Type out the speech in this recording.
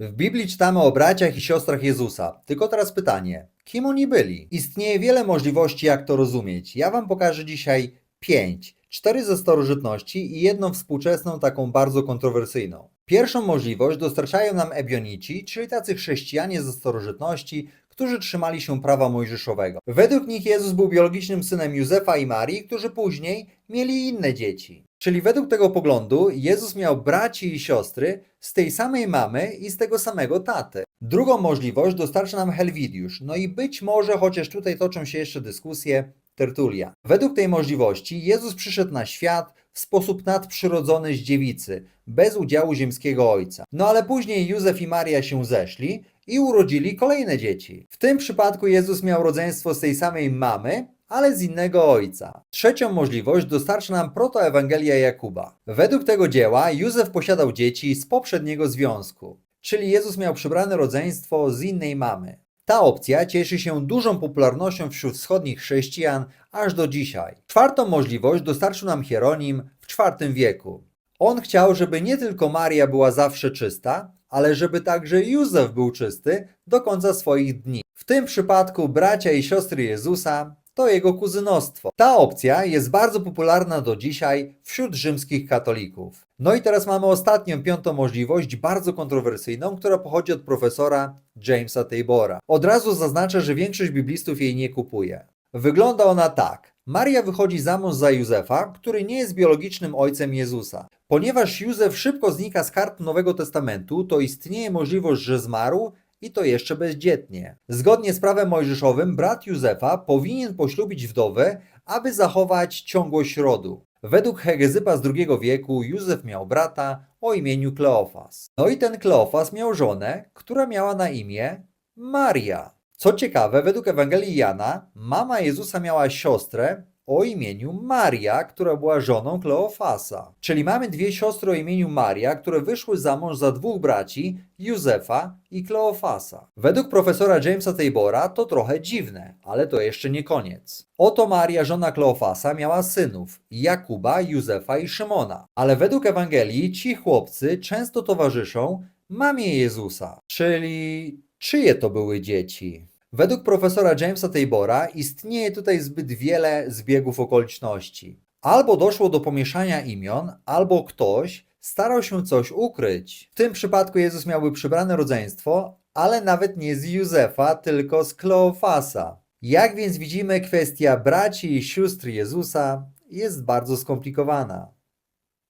W Biblii czytamy o braciach i siostrach Jezusa. Tylko teraz pytanie, kim oni byli? Istnieje wiele możliwości, jak to rozumieć. Ja Wam pokażę dzisiaj pięć. Cztery ze starożytności i jedną współczesną, taką bardzo kontrowersyjną. Pierwszą możliwość dostarczają nam Ebionici, czyli tacy chrześcijanie ze starożytności, którzy trzymali się prawa mojżeszowego. Według nich Jezus był biologicznym synem Józefa i Marii, którzy później mieli inne dzieci. Czyli według tego poglądu Jezus miał braci i siostry z tej samej mamy i z tego samego taty. Drugą możliwość dostarcza nam Helwidiusz, no i być może, chociaż tutaj toczą się jeszcze dyskusje, Tertulia. Według tej możliwości Jezus przyszedł na świat w sposób nadprzyrodzony z dziewicy, bez udziału ziemskiego ojca. No ale później Józef i Maria się zeszli i urodzili kolejne dzieci. W tym przypadku Jezus miał rodzeństwo z tej samej mamy, ale z innego ojca. Trzecią możliwość dostarcza nam protoewangelia Jakuba. Według tego dzieła Józef posiadał dzieci z poprzedniego związku, czyli Jezus miał przybrane rodzeństwo z innej mamy. Ta opcja cieszy się dużą popularnością wśród wschodnich chrześcijan aż do dzisiaj. Czwartą możliwość dostarczył nam Hieronim w IV wieku. On chciał, żeby nie tylko Maria była zawsze czysta, ale żeby także Józef był czysty do końca swoich dni. W tym przypadku bracia i siostry Jezusa to jego kuzynostwo. Ta opcja jest bardzo popularna do dzisiaj wśród rzymskich katolików. No i teraz mamy ostatnią, piątą możliwość, bardzo kontrowersyjną, która pochodzi od profesora Jamesa Tabora. Od razu zaznaczę, że większość biblistów jej nie kupuje. Wygląda ona tak. Maria wychodzi za mąż za Józefa, który nie jest biologicznym ojcem Jezusa. Ponieważ Józef szybko znika z kart Nowego Testamentu, to istnieje możliwość, że zmarł i to jeszcze bezdzietnie. Zgodnie z prawem mojżeszowym, brat Józefa powinien poślubić wdowę, aby zachować ciągłość rodu. Według Hegezypa z II wieku Józef miał brata o imieniu Kleofas. No i ten Kleofas miał żonę, która miała na imię Maria. Co ciekawe, według Ewangelii Jana, mama Jezusa miała siostrę o imieniu Maria, która była żoną Kleofasa. Czyli mamy dwie siostry o imieniu Maria, które wyszły za mąż za dwóch braci, Józefa i Kleofasa. Według profesora Jamesa Tabora to trochę dziwne, ale to jeszcze nie koniec. Oto Maria, żona Kleofasa, miała synów Jakuba, Józefa i Szymona. Ale według Ewangelii ci chłopcy często towarzyszą mamie Jezusa. Czyli czyje to były dzieci? Według profesora Jamesa Tabora istnieje tutaj zbyt wiele zbiegów okoliczności. Albo doszło do pomieszania imion, albo ktoś starał się coś ukryć. W tym przypadku Jezus miałby przybrane rodzeństwo, ale nawet nie z Józefa, tylko z Kleofasa. Jak więc widzimy, kwestia braci i sióstr Jezusa jest bardzo skomplikowana.